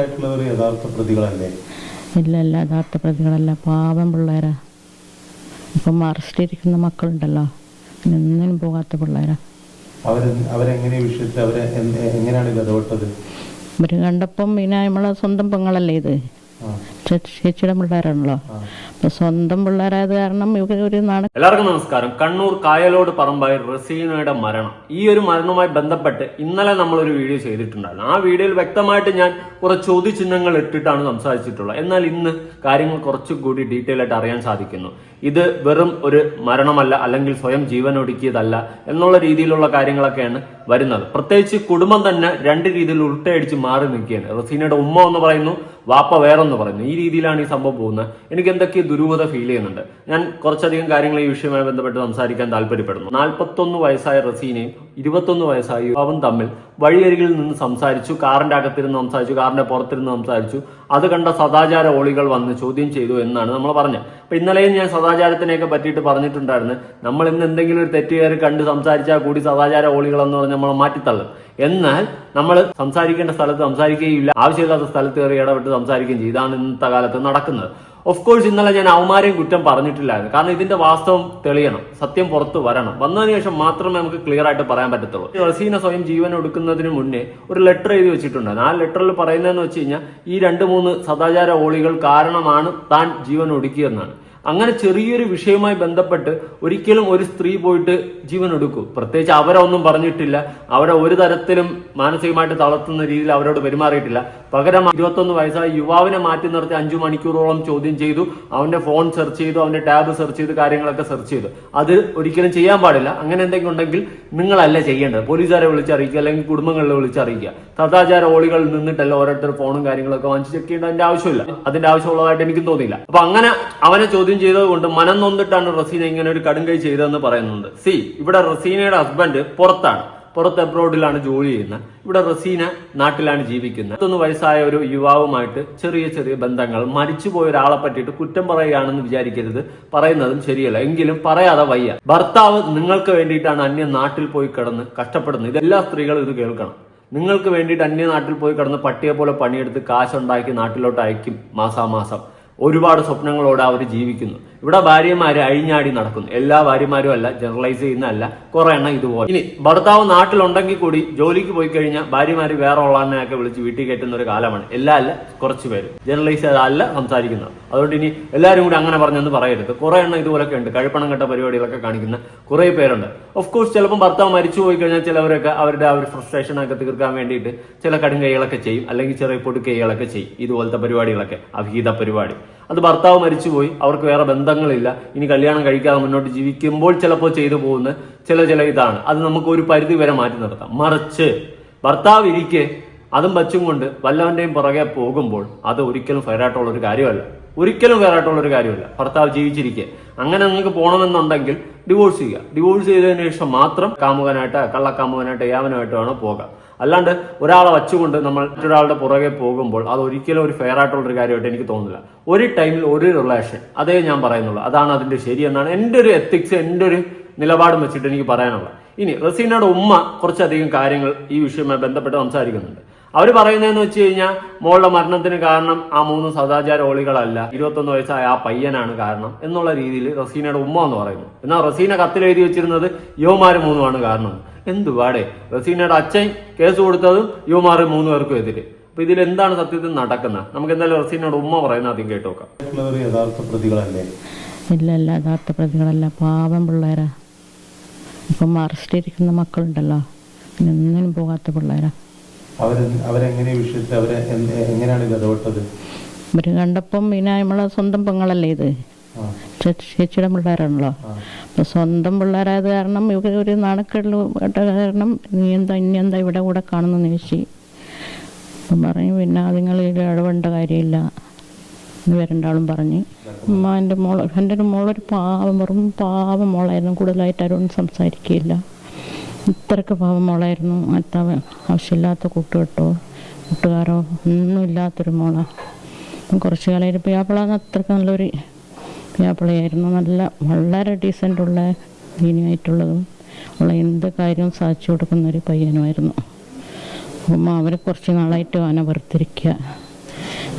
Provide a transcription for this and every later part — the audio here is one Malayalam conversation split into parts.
ആയിട്ടുള്ളവർ യഥാർത്ഥ പ്രതികളല്ലേ? ഇല്ല ഇല്ല യഥാർത്ഥ പ്രതികളല്ല. പാവം പിള്ളേരാ. ഇപ്പം അറസ്റ്റിരിക്കുന്ന മക്കളുണ്ടല്ലോ. ഒന്നിനും പോകാത്ത പിള്ളേരാ. അവർ അവരെങ്ങനെ വിഷയത്തിൽ അവരെ എങ്ങനെയാണ് ഇടപെട്ടത് ഇവർ കണ്ടപ്പം പിന്നെ നമ്മളെ സ്വന്തം പെങ്ങളല്ലേ ഇത്? ചേച്ചിയുടെ പിള്ളേരാണല്ലോ. അപ്പം സ്വന്തം പിള്ളേരായത് കാരണം ഇവർ ഒരു നാട് എല്ലാവർക്കും നമസ്കാരം. കണ്ണൂർ കായലോട് പറമ്പായി റസീനയുടെ മരണം. ഈ ഒരു മരണവുമായി ബന്ധപ്പെട്ട് ഇന്നലെ നമ്മൾ ഒരു വീഡിയോ ചെയ്തിട്ടുണ്ടായിരുന്നു. ആ വീഡിയോയിൽ വ്യക്തമായിട്ട് ഞാൻ കുറെ ചോദ്യചിഹ്നങ്ങൾ ഇട്ടിട്ടാണ് സംസാരിച്ചിട്ടുള്ളത്. എന്നാൽ ഇന്ന് കാര്യങ്ങൾ കുറച്ചുകൂടി ഡീറ്റെയിൽ ആയിട്ട് അറിയാൻ സാധിക്കുന്നു. ഇത് വെറും ഒരു മരണമല്ല അല്ലെങ്കിൽ സ്വയം ജീവൻ ഒടുക്കിയതല്ല എന്നുള്ള രീതിയിലുള്ള കാര്യങ്ങളൊക്കെയാണ് വരുന്നത്. പ്രത്യേകിച്ച് കുടുംബം തന്നെ രണ്ട് രീതിയിൽ ഉരുട്ടയടിച്ച് മാറി നിൽക്കുകയാണ്. റസീനയുടെ ഉമ്മ എന്ന് പറയുന്നു വാപ്പ വേറൊന്ന് പറയുന്നു. ഈ രീതിയിലാണ് ഈ സംഭവം പോകുന്നത്. എനിക്ക് എന്തൊക്കെ ദുരൂഹത ഫീൽ ചെയ്യുന്നുണ്ട്. ഞാൻ കുറച്ചധികം കാര്യങ്ങൾ ഈ വിഷയവുമായി ബന്ധപ്പെട്ട് സംസാരിക്കാൻ താല്പര്യപ്പെടുന്നു. നാൽപ്പത്തൊന്ന് വയസ്സായ റസീനയും ഇരുപത്തൊന്ന് വയസ്സായ യുവാവും തമ്മിൽ വഴിയരികിൽ നിന്ന് സംസാരിച്ചു കാറിന്റെ അകത്തിരുന്ന് സംസാരിച്ചു കാറിന്റെ പുറത്തിരുന്ന് സംസാരിച്ചു. അത് കണ്ട സദാചാര ഓളികൾ വന്ന് ചോദ്യം ചെയ്തു എന്നാണ് നമ്മൾ പറഞ്ഞത്. അപ്പൊ ഇന്നലെയും ഞാൻ സദാചാരത്തിനെയൊക്കെ പറ്റിയിട്ട് പറഞ്ഞിട്ടുണ്ടായിരുന്നു. നമ്മൾ ഇന്ന് എന്തെങ്കിലും ഒരു തെറ്റുകാർ കണ്ട് സംസാരിച്ചാൽ കൂടി സദാചാര ഓളികൾ എന്ന് പറഞ്ഞ് നമ്മൾ മാറ്റിത്തള്ളും. എന്നാൽ നമ്മൾ സംസാരിക്കേണ്ട സ്ഥലത്ത് സംസാരിക്കുകയില്ല. ആവശ്യമില്ലാത്ത സ്ഥലത്ത് കയറി ഇടപെട്ട് സംസാരിക്കുകയും ചെയ്യും ഇതാണ് ഇന്നത്തെ കാലത്ത് നടക്കുന്നത്. ഓഫ് കോഴ്സ് ഇന്നലെ ഞാൻ അവമാരെയും കുറ്റം പറഞ്ഞിട്ടില്ലായിരുന്നു. കാരണം ഇതിന്റെ വാസ്തവം തെളിയണം. സത്യം പുറത്തു വരണം. വന്നതിന് ശേഷം മാത്രമേ നമുക്ക് ക്ലിയർ ആയിട്ട് പറയാൻ പറ്റത്തുള്ളൂ. റസീന സ്വയം ജീവൻ എടുക്കുന്നതിന് മുന്നേ ഒരു ലെറ്റർ എഴുതി വെച്ചിട്ടുണ്ട് ആ ലെറ്ററിൽ പറയുന്നതെന്ന് വെച്ച് കഴിഞ്ഞാൽ ഈ രണ്ട് മൂന്ന് സദാചാര ഓളികൾ കാരണമാണ് താൻ ജീവൻ ഒടുക്കിയെന്നാണ് അങ്ങനെ ചെറിയൊരു വിഷയവുമായി ബന്ധപ്പെട്ട് ഒരിക്കലും ഒരു സ്ത്രീ പോയിട്ട് ജീവൻ എടുക്കൂ. പ്രത്യേകിച്ച് അവരൊന്നും പറഞ്ഞിട്ടില്ല. അവരെ ഒരു തരത്തിലും മാനസികമായിട്ട് തളർത്തുന്ന രീതിയിൽ അവരോട് പെരുമാറിയിട്ടില്ല. പകരം ഇരുപത്തൊന്ന് വയസ്സായ യുവാവിനെ മാറ്റി നിർത്തി അഞ്ചു മണിക്കൂറോളം ചോദ്യം ചെയ്തു. അവന്റെ ഫോൺ സെർച്ച് ചെയ്തു അവന്റെ ടാബ് സെർച്ച് ചെയ്തു കാര്യങ്ങളൊക്കെ സെർച്ച് ചെയ്തു. അത് ഒരിക്കലും ചെയ്യാൻ പാടില്ല. അങ്ങനെ എന്തെങ്കിലും ഉണ്ടെങ്കിൽ നിങ്ങളല്ല ചെയ്യേണ്ടത്. പോലീസുകാരെ വിളിച്ചറിയിക്കുക അല്ലെങ്കിൽ കുടുംബങ്ങളെ വിളിച്ചറിയിക്കുക. സദാചാര ഓളികൾ നിന്നിട്ടല്ല ഓരോരുത്തർ ഫോണും കാര്യങ്ങളൊക്കെ വാങ്ങിച്ച് ചെക്ക് ചെയ്യേണ്ട അതിന്റെ ആവശ്യമില്ല. അതിന്റെ ആവശ്യമുള്ളതായിട്ട് എനിക്കും തോന്നിയില്ല. അപ്പൊ അങ്ങനെ അവനെ ചോദ്യം ചെയ്തത് കൊണ്ട് മനം നൊന്നിട്ടാണ് റസീന ഇങ്ങനെ ഒരു കടുങ്കൈ ചെയ്തതെന്ന് പറയുന്നുണ്ട്. സി ഇവിടെ റസീനയുടെ ഹസ്ബൻഡ് പുറത്താണ്. പുറത്ത് അബ്രോഡിലാണ് ജോലി ചെയ്യുന്നത്. ഇവിടെ റസീന നാട്ടിലാണ് ജീവിക്കുന്നത്. പത്തൊന്ന് വയസ്സായ ഒരു യുവാവുമായിട്ട് ചെറിയ ചെറിയ ബന്ധങ്ങൾ മരിച്ചുപോയ ഒരാളെ പറ്റിയിട്ട് കുറ്റം പറയുകയാണെന്ന് വിചാരിക്കരുത്. പറയുന്നതും ശരിയല്ല. എങ്കിലും പറയാതെ വയ്യ. ഭർത്താവ് നിങ്ങൾക്ക് വേണ്ടിയിട്ടാണ് അന്യ നാട്ടിൽ പോയി കിടന്ന് കഷ്ടപ്പെടുന്നത്. ഇതെല്ലാ സ്ത്രീകളും ഇത് കേൾക്കണം. നിങ്ങൾക്ക് വേണ്ടിയിട്ട് അന്യ നാട്ടിൽ പോയി കിടന്ന് പട്ടിയെ പോലെ പണിയെടുത്ത് കാശുണ്ടാക്കി നാട്ടിലോട്ട് അയക്കും മാസാമാസം. ഒരുപാട് സ്വപ്നങ്ങളോടെ അവർ ജീവിക്കുന്നു. ഇവിടെ ഭാര്യമാര് അഴിഞ്ഞാടി നടക്കുന്നു. എല്ലാ ഭാര്യമാരും അല്ല ജനറലൈസ് ചെയ്യുന്നതല്ല കുറെ എണ്ണം ഇതുപോലെ. ഇനി ഭർത്താവ് നാട്ടിലുണ്ടെങ്കിൽ കൂടി ജോലിക്ക് പോയി കഴിഞ്ഞാൽ ഭാര്യമാര് വേറെ ഉള്ളതിനെയൊക്കെ വിളിച്ച് വീട്ടിൽ കയറ്റുന്ന ഒരു കാലമാണ്. എല്ലാ അല്ല കുറച്ച് പേര്. ജനറലൈസ് ചെയ്തല്ല സംസാരിക്കുന്നത്. അതുകൊണ്ട് ഇനി എല്ലാവരും കൂടി അങ്ങനെ പറഞ്ഞെന്ന് പറയരുത്. കുറെ എണ്ണം ഇതുപോലൊക്കെ ഉണ്ട്. കഴിപ്പണം കെട്ട പരിപാടികളൊക്കെ കാണിക്കുന്ന കുറെ പേരുണ്ട്. ഓഫ് കോഴ്സ് ചിലപ്പോൾ ഭർത്താവ് മരിച്ചു പോയി കഴിഞ്ഞാൽ ചിലവരൊക്കെ അവരുടെ ആ ഒരു ഫ്രസ്ട്രേഷൻ ഒക്കെ തീർക്കാൻ വേണ്ടിയിട്ട് ചില കടും കൈകളൊക്കെ ചെയ്യും. അല്ലെങ്കിൽ ചെറിയ പൊടുക്കൈകളൊക്കെ ചെയ്യും. ഇതുപോലത്തെ പരിപാടികളൊക്കെ അഭിഹിത പരിപാടി. അത് ഭർത്താവ് മരിച്ചുപോയി അവർക്ക് വേറെ ബന്ധങ്ങളില്ല. ഇനി കല്യാണം കഴിക്കാതെ മുന്നോട്ട് ജീവിക്കുമ്പോൾ ചിലപ്പോൾ ചെയ്തു പോകുന്ന ചില ചില ഇതാണ്. അത് നമുക്ക് ഒരു പരിധി വരെ മാറ്റി നിർത്താം. മറിച്ച് ഭർത്താവ് ഇരിക്കെ അതും വച്ചും കൊണ്ട് വല്ലവന്റെയും പുറകെ പോകുമ്പോൾ അത് ഒരിക്കലും ഫെയറായിട്ടുള്ള ഒരു കാര്യമല്ല. ഒരിക്കലും ഫെയറായിട്ടുള്ള ഒരു കാര്യമല്ല. ഭർത്താവ് ജീവിച്ചിരിക്കെ. അങ്ങനെ നിങ്ങൾക്ക് പോകണമെന്നുണ്ടെങ്കിൽ ഡിവോഴ്സ് ചെയ്യുക. ഡിവോഴ്സ് ചെയ്തതിനു ശേഷം മാത്രം കാമുകനായിട്ട് കള്ളക്കാമുകനായിട്ട് യാവനായിട്ട് വേണം പോകാം. അല്ലാണ്ട് ഒരാളെ വച്ചുകൊണ്ട് നമ്മൾ മറ്റൊരാളുടെ പുറകെ പോകുമ്പോൾ അത് ഒരിക്കലും ഒരു ഫെയർ ആയിട്ടുള്ള ഒരു കാര്യമായിട്ട് എനിക്ക് തോന്നുന്നില്ല. ഒരു ടൈമിൽ ഒരു റിലേഷൻ അതേ ഞാൻ പറയുന്നുള്ളൂ. അതാണ് അതിന്റെ ശരി എന്നാണ് എന്റെ ഒരു എത്തിക്സ് എന്റെ ഒരു നിലപാടും വെച്ചിട്ട് എനിക്ക് പറയാനുള്ളത്. ഇനി റസീനയുടെ ഉമ്മ കുറച്ചധികം കാര്യങ്ങൾ ഈ വിഷയവുമായി ബന്ധപ്പെട്ട് സംസാരിക്കുന്നുണ്ട്. അവർ പറയുന്നതെന്ന് വെച്ച് കഴിഞ്ഞാൽ മോളുടെ മരണത്തിന് കാരണം ആ മൂന്ന് സദാചാര ഓളികളല്ല ഇരുപത്തൊന്ന് വയസ്സായ ആ പയ്യനാണ് കാരണം എന്നുള്ള രീതിയിൽ റസീനയുടെ ഉമ്മ എന്ന് പറയുന്നു. എന്നാൽ റസീന കത്തിൽ എഴുതി വെച്ചിരുന്നത് യുവമാര് മൂന്നുമാണ് കാരണം എന്തുപാടെ റസീനയുടെ അച്ഛൻ കേസ് കൊടുത്തതും യുവമാർ മൂന്ന് പേർക്കും എതിരെ. അപ്പൊ ഇതിൽ എന്താണ് സത്യത്തിൽ നടക്കുന്നത് നമുക്ക് എന്തായാലും റസീനയുടെ ഉമ്മ പറയുന്ന ആദ്യം കേട്ടോക്കാം. യഥാർത്ഥ പ്രതികളല്ലേ? ഇല്ല ഇല്ല യഥാർത്ഥ പ്രതികളല്ല. പാവം പിള്ളേരാ. ഇപ്പം അറസ്റ്റിരിക്കുന്ന മക്കളുണ്ടല്ലോ. ഒന്നിനും പോകാത്ത പിള്ളേരാ. അവർ അവരെങ്ങനെ വിഷയത്തിൽ അവരെ എങ്ങനെയാണ് ഇത് ഇടപെട്ടത്? ഇവർ കണ്ടപ്പം പിന്നെ നമ്മളെ സ്വന്തം പെങ്ങളല്ലേ ഇത്? ചേച്ചിയുടെ പിള്ളേരാണല്ലോ. അപ്പൊ അപ്പോൾ സ്വന്തം പിള്ളേരായത് കാരണം ഇവർ ഒരു നാണക്കേട് കേട്ട കാരണം നീ എന്താ ഇനി എന്താ ഇവിടെ കൂടെ കാണുന്ന ചോദിച്ചു. അപ്പം പറഞ്ഞു പിന്നെ നിങ്ങൾ ഇടപെടേണ്ട കാര്യമില്ല. എന്ന് രണ്ടാളും പറഞ്ഞ്. ഉമ്മ എന്റെ മോൾ എന്റെ ഒരു മോളൊരു പാവം വെറും പാവം മോളായിരുന്നു. കൂടുതലായിട്ട് ആരോടും സംസാരിക്കുകയില്ല ഇത്രയ്ക്ക് പാവം മോളായിരുന്നു. മറ്റ ആവശ്യമില്ലാത്ത കൂട്ടുകെട്ടോ കൂട്ടുകാരോ ഒന്നും ഇല്ലാത്തൊരു മോളാണ് കുറച്ച് കാലം പിയാപ്പിളാന്ന് അത്രയ്ക്ക് നല്ലൊരു പിയാപ്പിളയായിരുന്നു നല്ല വളരെ ഡീസന്റുള്ള ദീനിയായിട്ടുള്ളതും ഉള്ള എന്ത് കാര്യവും സാധിച്ചു കൊടുക്കുന്ന ഒരു പയ്യനുമായിരുന്നു. ഉമ്മ അവരെ കുറച്ച് നാളായിട്ട് അവനെ വെറുത്തിരിക്കുക.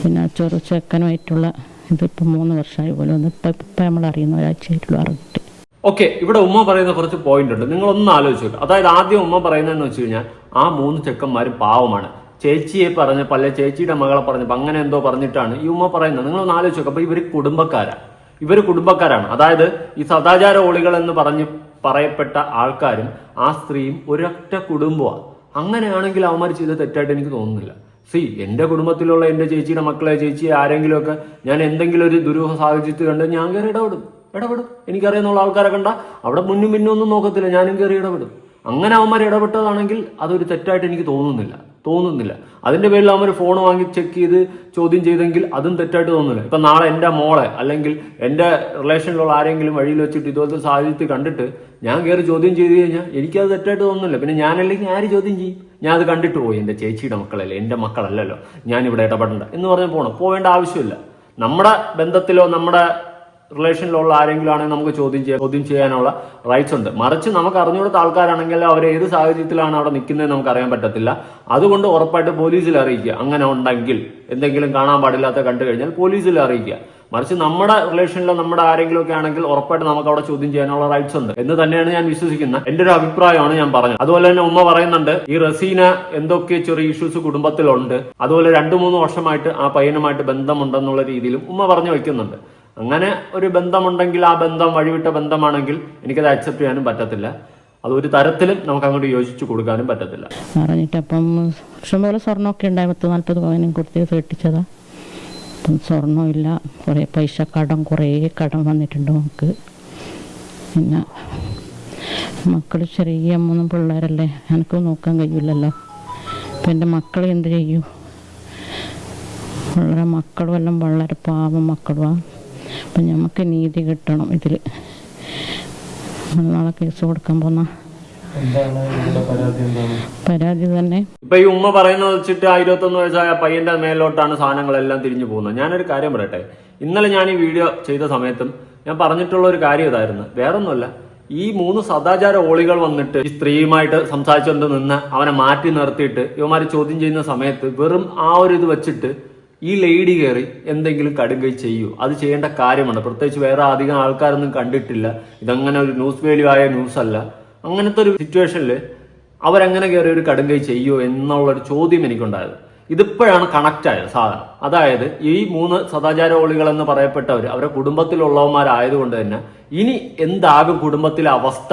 പിന്നെ ചെറു ചെക്കനുമായിട്ടുള്ള ഇതിപ്പോൾ മൂന്ന് വർഷമായി പോലെ ഒന്ന് ഇപ്പം ഇപ്പം നമ്മൾ അറിയുന്ന ഒരാഴ്ചയായിട്ടുള്ള അറിഞ്ഞിട്ട് ഓക്കെ ഇവിടെ ഉമ്മ പറയുന്ന കുറച്ച് പോയിന്റ് ഉണ്ട്. നിങ്ങൾ ഒന്ന് ആലോചിച്ചു അതായത് ആദ്യം ഉമ്മ പറയുന്നതെന്ന് വെച്ച് കഴിഞ്ഞാൽ ആ മൂന്ന് ചെക്കന്മാരും പാവമാണ്. ചേച്ചിയെ പറഞ്ഞപ്പോൾ അല്ലെ ചേച്ചിയുടെ മകളെ പറഞ്ഞപ്പോൾ അങ്ങനെ എന്തോ പറഞ്ഞിട്ടാണ് ഈ ഉമ്മ പറയുന്നത്. നിങ്ങളൊന്ന് ഒന്ന് നോക്കുക അപ്പൊ ഇവർ ഇവർ കുടുംബക്കാരാണ്. അതായത് ഈ സദാചാര ഓളികൾ എന്ന് പറഞ്ഞ് പറയപ്പെട്ട ആൾക്കാരും ആ സ്ത്രീയും ഒരൊറ്റ കുടുംബമാണ് അങ്ങനെയാണെങ്കിൽ അവന്മാർ ചെയ്ത തെറ്റായിട്ട് എനിക്ക് തോന്നുന്നില്ല. സി എന്റെ കുടുംബത്തിലുള്ള എന്റെ ചേച്ചിയുടെ മക്കളെ ചേച്ചിയെ ആരെങ്കിലുമൊക്കെ ഞാൻ എന്തെങ്കിലും ഒരു ദുരൂഹ സാഹചര്യത്തിൽ കണ്ട് ഞാൻ കയറി ഇടപെടും. ഇടപെടും. എനിക്കറിയുന്നുള്ള ആൾക്കാരെ കണ്ട അവിടെ മുന്നും പിന്നും ഒന്നും നോക്കത്തില്ല. ഞാനും കയറി ഇടപെടും. അങ്ങനെ അവന്മാർ ഇടപെട്ടതാണെങ്കിൽ അതൊരു തെറ്റായിട്ട് എനിക്ക് തോന്നുന്നില്ല. തോന്നുന്നില്ല. അതിന്റെ പേരിൽ അവൻ ഫോൺ വാങ്ങി ചെക്ക് ചെയ്ത് ചോദ്യം ചെയ്തെങ്കിൽ അതും തെറ്റായിട്ട് തോന്നുന്നില്ല. ഇപ്പൊ നാളെ എന്റെ മോളെ അല്ലെങ്കിൽ എന്റെ റിലേഷനിലുള്ള ആരെങ്കിലും വഴിയിൽ വെച്ചിട്ട് ഇതുപോലത്തെ സാഹചര്യത്തിൽ കണ്ടിട്ട് ഞാൻ കയറി ചോദ്യം ചെയ്ത് കഴിഞ്ഞാൽ എനിക്കത് തെറ്റായിട്ട് തോന്നുന്നില്ല. പിന്നെ ഞാനല്ലെങ്കിൽ ആര് ചോദ്യം ചെയ്യും? ഞാൻ അത് കണ്ടിട്ട് പോയി. എന്റെ ചേച്ചിയുടെ മക്കളല്ലേ? എന്റെ മക്കളല്ലല്ലോ. ഞാൻ ഇവിടെ ഇടപെടണ്ട. എന്ന് പറഞ്ഞ് പോകണം പോവേണ്ട ആവശ്യമില്ല. നമ്മുടെ ബന്ധത്തിലോ നമ്മുടെ റിലേഷനിലുള്ള ആരെങ്കിലും ആണെങ്കിൽ നമുക്ക് ചോദ്യം ചെയ്യാൻ ചോദ്യം ചെയ്യാനുള്ള റൈറ്റ്സ് ഉണ്ട്. മറിച്ച് നമുക്ക് അറിഞ്ഞുകൊടുത്ത ആൾക്കാരാണെങ്കിൽ അവർ ഏത് സാഹചര്യത്തിലാണ് അവിടെ നിൽക്കുന്നത് നമുക്ക് അറിയാൻ പറ്റത്തില്ല. അതുകൊണ്ട് ഉറപ്പായിട്ട് പോലീസിൽ അറിയിക്കുക. അങ്ങനെ ഉണ്ടെങ്കിൽ എന്തെങ്കിലും കാണാൻ പാടില്ലാത്ത കണ്ടു കഴിഞ്ഞാൽ പോലീസിൽ അറിയിക്കുക. മറിച്ച് നമ്മുടെ റിലേഷനിലോ നമ്മുടെ ആരെങ്കിലും ഒക്കെ ആണെങ്കിൽ ഉറപ്പായിട്ട് നമുക്ക് അവിടെ ചോദ്യം ചെയ്യാനുള്ള റൈറ്റ്സ് ഉണ്ട്. എന്ന് തന്നെയാണ് ഞാൻ വിശ്വസിക്കുന്നത്. എന്റെ ഒരു അഭിപ്രായമാണ് ഞാൻ പറഞ്ഞത്. അതുപോലെ തന്നെ ഉമ്മ പറയുന്നുണ്ട് ഈ റസീന എന്തൊക്കെ ചെറിയ ഇഷ്യൂസ് കുടുംബത്തിലുണ്ട്. അതുപോലെ രണ്ടു മൂന്ന് വർഷമായിട്ട് ആ പയ്യനുമായിട്ട് ബന്ധമുണ്ടെന്നുള്ള രീതിയിലും ഉമ്മ പറഞ്ഞു വെക്കുന്നുണ്ട്. അങ്ങനെ ഒരു ബന്ധമുണ്ടെങ്കിൽ ആ ബന്ധം വഴിവിട്ട ബന്ധമാണെങ്കിൽ എനിക്കത് അക്സെപ്റ്റ് ചെയ്യാനും പറ്റത്തില്ല. അത് ഒരു തരത്തിലും നമുക്ക് അങ്ങോട്ട് യോജിച്ചു കൊടുക്കാനും പറ്റത്തില്ല. അറിഞ്ഞിട്ട് അപ്പം ഇഷ്ടംപോലെ സ്വർണമൊക്കെ ഉണ്ടായി നാൽപ്പത് പവനും കൊടുത്ത് കേട്ടിച്ചതാ. അപ്പം സ്വർണമില്ല കുറേ പൈസ കടം കുറേ കടം വന്നിട്ടുണ്ട് നമുക്ക്. പിന്നെ മക്കൾ ചെറിയ മൂന്നും പിള്ളേരല്ലേ എനിക്ക് നോക്കാൻ കഴിയില്ലല്ലോ. അപ്പം എന്റെ മക്കൾ എന്ത് ചെയ്യൂ? വളരെ മക്കളും എല്ലാം വളരെ പാവം മക്കളുമാണ് അപ്പം നമുക്ക് നീതി കിട്ടണം ഇതിൽ നാളെ കേസ് കൊടുക്കാൻ പോന്ന. എന്താണ് ഇതിന്റെ പരാതി എന്താണ്? പരാതി തന്നെ. ഇപ്പൊ ഈ ഉമ്മ പറയുന്നത് വെച്ചിട്ട് ആ ഇരുപത്തൊന്ന് വയസ്സായ പയ്യന്റെ മേലോട്ടാണ് സാധനങ്ങളെല്ലാം തിരിഞ്ഞു പോകുന്നത്. ഞാനൊരു കാര്യം പറയട്ടെ? ഇന്നലെ ഞാൻ ഈ വീഡിയോ ചെയ്ത സമയത്തും ഞാൻ പറഞ്ഞിട്ടുള്ള ഒരു കാര്യം ഇതായിരുന്നു. വേറൊന്നുമല്ല. ഈ മൂന്ന് സദാചാര ഓളികൾ വന്നിട്ട് ഈ സ്ത്രീയുമായിട്ട് സംസാരിച്ചുകൊണ്ട് നിന്ന് അവനെ മാറ്റി നിർത്തിയിട്ട് ഇവന്മാര് ചോദ്യം ചെയ്യുന്ന സമയത്ത് വെറും ആ ഒരു ഇത് വെച്ചിട്ട് ഈ ലേഡി കയറി എന്തെങ്കിലും കടുകൈ ചെയ്യൂ. അത് ചെയ്യേണ്ട കാര്യമാണ് പ്രത്യേകിച്ച് വേറെ അധികം ആൾക്കാരൊന്നും കണ്ടിട്ടില്ല. ഇതങ്ങനെ ഒരു ന്യൂസ് വാല്യൂ ആയ ന്യൂസ് അല്ല. അങ്ങനത്തെ ഒരു സിറ്റുവേഷനിൽ അവരെങ്ങനെ കയറി ഒരു കടുങ്കൈ ചെയ്യോ എന്നുള്ളൊരു ചോദ്യം എനിക്കുണ്ടായത്. ഇതിപ്പോഴാണ് കണക്റ്റ് ആയത് സാധനം. അതായത് ഈ മൂന്ന് സദാചാരവളികൾ എന്ന് പറയപ്പെട്ടവർ അവരുടെ കുടുംബത്തിലുള്ളവന്മാരായതുകൊണ്ട് തന്നെ ഇനി എന്താകും കുടുംബത്തിലെ അവസ്ഥ?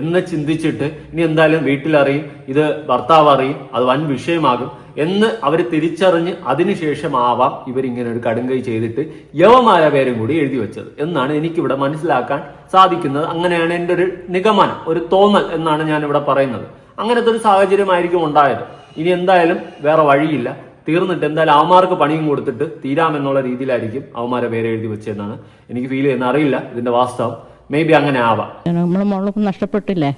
എന്ന് ചിന്തിച്ചിട്ട് ഇനി എന്തായാലും വീട്ടിലറിയും ഇത് ഭർത്താവ് അറിയും അത് വൻ വിഷയമാകും എന്ന് അവർ തിരിച്ചറിഞ്ഞ് അതിനുശേഷമാവാം ഇവരിങ്ങനെ ഒരു കടുങ്കൈ ചെയ്തിട്ട് യവമായ പേരും കൂടി എഴുതി വെച്ചത് എന്നാണ് എനിക്കിവിടെ മനസ്സിലാക്കാൻ സാധിക്കുന്നത്. അങ്ങനെയാണ് എന്റെ ഒരു നിഗമനം ഒരു തോന്നൽ എന്നാണ് ഞാൻ ഇവിടെ പറയുന്നത്. അങ്ങനത്തെ ഒരു സാഹചര്യമായിരിക്കും ഉണ്ടായത്. ഇനി എന്തായാലും വേറെ വഴിയില്ല. തീർന്നിട്ട് എന്തായാലും അവന്മാർക്ക് പണിയും കൊടുത്തിട്ട് തീരാമെന്നുള്ള രീതിയിലായിരിക്കും അവന്മാരെ പേര് എഴുതി വെച്ചതെന്നാണ് എനിക്ക് ഫീൽ ചെയ്യുന്ന അറിയില്ല ഇതിന്റെ വാസ്തവം. മേ ബി അങ്ങനെ ആവാം. നമ്മൾ മോളൊക്കെ നഷ്ടപ്പെട്ടില്ലേ?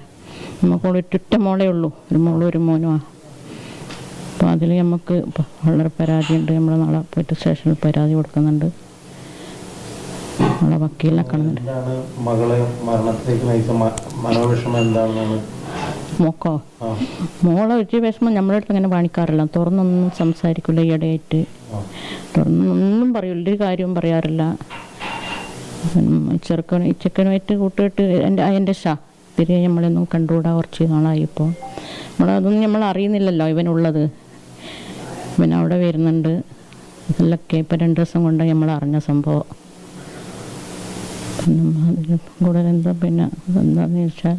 നമുക്ക് ഒറ്റ മോളേ ഉള്ളൂ. ഒരു മോളും ഒരു മോനുമാണ് അപ്പോൾ അതിൽ നമുക്ക് വളരെ പരാതിയുണ്ട്. നമ്മൾ നാളെ പോയിട്ട് സ്റ്റേഷനിൽ പരാതി കൊടുക്കുന്നുണ്ട്. നമ്മളെ വക്കീലിനെ കാണുന്നുണ്ട് എന്താണ് മകളെ മരണത്തിലേക്ക് നയിച്ച മ- മനോവിഷമം എന്താണെന്നാണ്? മോക്കോ? മോളെ ഒരു വിഷമം നമ്മളെ അടുത്ത് അങ്ങനെ കാണിക്കാറില്ല തുറന്നൊന്നും സംസാരിക്കില്ല ഈയിടെയായിട്ട്. തുറന്നൊന്നും പറയില്ല ഒരു കാര്യവും പറയാറില്ല. ചെറുക്കൻ ചെക്കനുമായിട്ട് കൂട്ടുകെട്ട് എന്റെ എന്റെ ഷാ. തിരികെ നമ്മളൊന്നും കണ്ടുകൂടാ കുറച്ച് നാളായിപ്പോൾ നമ്മളതൊന്നും നമ്മൾ അറിയുന്നില്ലല്ലോ ഇവനുള്ളത്. ഇവൻ അവിടെ വരുന്നുണ്ട്. ഇതിലൊക്കെ ഇപ്പം രണ്ട് ദിവസം കൊണ്ട് നമ്മൾ അറിഞ്ഞ സംഭവം. അതിൽ കൂടുതൽ എന്താ പിന്നെ എന്താണെന്ന് ചോദിച്ചാൽ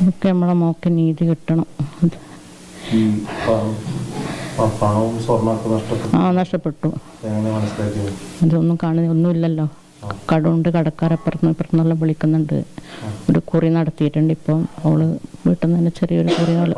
ഇതൊക്കെ നമ്മളെ മോക്ക് നീതി കിട്ടണം. ആ നഷ്ടപ്പെട്ടു. അതൊന്നും കാണുന്ന ഒന്നുമില്ലല്ലോ. കടമുണ്ട് ഇപ്പുറത്ത് ഇപ്പുറത്തുനിന്നെല്ലാം വിളിക്കുന്നുണ്ട്. ഒരു കുറി നടത്തിയിട്ടുണ്ട് ഇപ്പം. അവൾ വീട്ടിൽ നിന്ന് തന്നെ ചെറിയൊരു കുറി നല്ല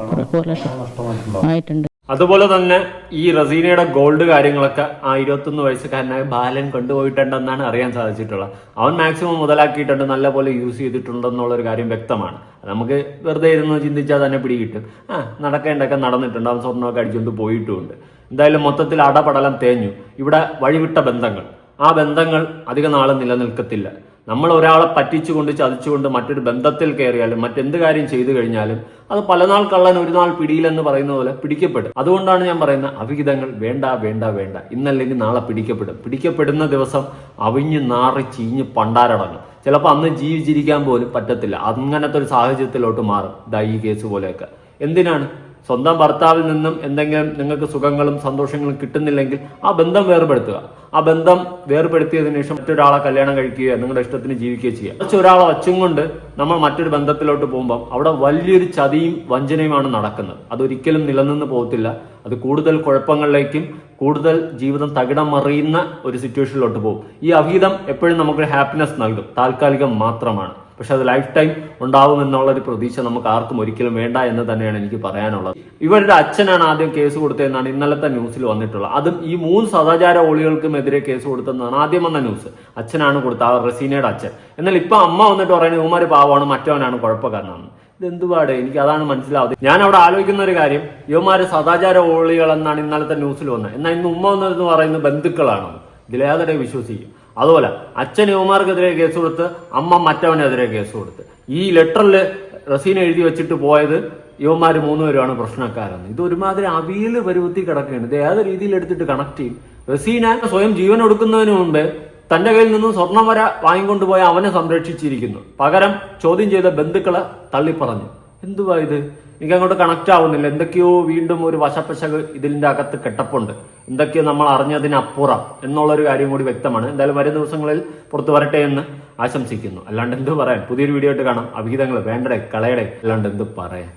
ആയിട്ടുണ്ട്. അതുപോലെ തന്നെ ഈ റസീനയുടെ ഗോൾഡ് കാര്യങ്ങളൊക്കെ ആ ഇരുപത്തൊന്ന് വയസ്സുകാരനായ ബാലൻ കൊണ്ടുപോയിട്ടുണ്ടെന്നാണ് അറിയാൻ സാധിച്ചിട്ടുള്ളത്. അവൻ മാക്സിമം മുതലാക്കിയിട്ടുണ്ട് നല്ലപോലെ യൂസ് ചെയ്തിട്ടുണ്ടെന്നുള്ള ഒരു കാര്യം വ്യക്തമാണ്. നമുക്ക് വെറുതെ ഇരുന്ന് ചിന്തിച്ചാൽ തന്നെ പിടികിട്ടും. ആ നടക്കേണ്ടൊക്കെ നടന്നിട്ടുണ്ട്. അവൻ സ്വർണമൊക്കെ അടിച്ചുകൊണ്ട് പോയിട്ടുമുണ്ട്. എന്തായാലും മൊത്തത്തിൽ അടപടലം തേഞ്ഞു. ഇവിടെ വഴിവിട്ട ബന്ധങ്ങൾ. ആ ബന്ധങ്ങൾ അധിക നാളെ നിലനിൽക്കത്തില്ല. നമ്മൾ ഒരാളെ പറ്റിച്ചുകൊണ്ട് ചതിച്ചുകൊണ്ട് മറ്റൊരു ബന്ധത്തിൽ കയറിയാലും മറ്റെന്ത് കാര്യം ചെയ്തു കഴിഞ്ഞാലും അത് പലനാൾ കള്ളൻ ഒരു നാൾ പിടിയിലെന്ന് പറയുന്ന പോലെ പിടിക്കപ്പെടും. അതുകൊണ്ടാണ് ഞാൻ പറയുന്നത് അവിഹിതങ്ങൾ വേണ്ട വേണ്ട വേണ്ട. ഇന്നല്ലെങ്കിൽ നാളെ പിടിക്കപ്പെടും. പിടിക്കപ്പെടുന്ന ദിവസം അവിഞ്ഞ് നാറി ചീഞ്ഞ് പണ്ടാരടങ്ങും. ചിലപ്പോൾ അന്ന് ജീവിച്ചിരിക്കാൻ പോലും പറ്റത്തില്ല. അങ്ങനത്തെ ഒരു സാഹചര്യത്തിലോട്ട് മാറും ദൈ കേസ് പോലെയൊക്കെ. എന്തിനാണ്? സ്വന്തം ഭർത്താവിൽ നിന്നും എന്തെങ്കിലും നിങ്ങൾക്ക് സുഖങ്ങളും സന്തോഷങ്ങളും കിട്ടുന്നില്ലെങ്കിൽ ആ ബന്ധം വേർപെടുത്തുക. ആ ബന്ധം വേർപെടുത്തിയതിനു ശേഷം മറ്റൊരാളെ കല്യാണം കഴിക്കുക നിങ്ങളുടെ ഇഷ്ടത്തിന് ജീവിക്കുകയോ ചെയ്യുക. കുറച്ച് ഒരാളെ വച്ചും കൊണ്ട് നമ്മൾ മറ്റൊരു ബന്ധത്തിലോട്ട് പോകുമ്പോൾ അവിടെ വലിയൊരു ചതിയും വഞ്ചനയുമാണ് നടക്കുന്നത്. അതൊരിക്കലും നിലനിന്ന് പോകത്തില്ല. അത് കൂടുതൽ കുഴപ്പങ്ങളിലേക്കും കൂടുതൽ ജീവിതം തകിടം മറിയുന്ന ഒരു സിറ്റുവേഷനിലോട്ട് പോകും. ഈ അവിഹിതം എപ്പോഴും നമുക്ക് ഹാപ്പിനെസ് നൽകും. താൽക്കാലികം മാത്രമാണ്. പക്ഷെ അത് ലൈഫ് ടൈം ഉണ്ടാവും എന്നുള്ള ഒരു പ്രതീക്ഷ നമുക്ക് ആർക്കും ഒരിക്കലും വേണ്ട എന്ന് തന്നെയാണ് എനിക്ക് പറയാനുള്ളത്. ഇവരുടെ അച്ഛനാണ് ആദ്യം കേസ് കൊടുത്തതെന്നാണ് ഇന്നലത്തെ ന്യൂസിൽ വന്നിട്ടുള്ളത്. അതും ഈ മൂന്ന് സദാചാര ഓളികൾക്കുമെതിരെ കേസ് കൊടുത്തതെന്നാണ് ആദ്യം വന്ന ന്യൂസ്. അച്ഛനാണ് കൊടുത്തത് ആ റസീനയുടെ അച്ഛൻ. എന്നാൽ ഇപ്പൊ അമ്മ വന്നിട്ട് പറയുന്നത് ഉമാര് പാവമാണ് മറ്റവനാണ് കുഴപ്പക്കാരനാണ്. ഇതെന്തുപാട്? എനിക്ക് അതാണ് മനസ്സിലാവുന്നത്. ഞാൻ അവിടെ ആലോചിക്കുന്ന ഒരു കാര്യം. യുവമാര് സദാചാര ഓളികൾ എന്നാണ് ഇന്നലത്തെ ന്യൂസിൽ വന്നത്. എന്നാൽ ഇന്ന് ഉമ്മ വന്നതെന്ന് പറയുന്നത് ബന്ധുക്കളാണ്. ഇതിലേതൊക്കെ വിശ്വസിക്കും. അതുപോലെ അച്ഛൻ യുവമാർക്കെതിരെ കേസ് കൊടുത്ത് അമ്മ മറ്റവനെതിരെ കേസ് കൊടുത്ത്. ഈ ലെറ്ററിൽ റസീന എഴുതി വെച്ചിട്ട് പോയത് മൂന്ന് മൂന്നുപേരുമാണ് പ്രശ്നക്കാരെന്ന്. ഇത് ഒരുമാതിരി അവിയിൽ പരുവത്തി കിടക്കുകയാണ്. ഇത് ഏത് രീതിയിൽ എടുത്തിട്ട് കണക്ട് ചെയ്യും? റസീന സ്വയം ജീവൻ ഒടുക്കുന്നതിന് മുമ്പ് തന്റെ കയ്യിൽ നിന്നും സ്വർണം വര വാങ്ങിക്കൊണ്ടുപോയ അവനെ സംരക്ഷിച്ചിരിക്കുന്നു. പകരം ചോദ്യം ചെയ്ത ബന്ധുക്കളെ തള്ളിപ്പറഞ്ഞു. എന്തുവാ ഇത്? എനിക്ക് അങ്ങോട്ട് കണക്ട് ആവുന്നില്ല. എന്തൊക്കെയോ വീണ്ടും ഒരു വശപ്പശക് ഇതിന്റെ അകത്ത് കെട്ടപ്പുണ്ട്. എന്തൊക്കെയോ നമ്മൾ അറിഞ്ഞതിനപ്പുറം എന്നുള്ളൊരു കാര്യം കൂടി വ്യക്തമാണ്. എന്തായാലും വരും ദിവസങ്ങളിൽ പുറത്തു വരട്ടെ എന്ന് ആശംസിക്കുന്നു. അല്ലാണ്ട് എന്ത് പറയാൻ? പുതിയൊരു വീഡിയോ ആയിട്ട് കാണാം. അഭിഹിതങ്ങൾ വേണ്ടടേ കളയടേ അല്ലാണ്ട് എന്ത് പറയാൻ?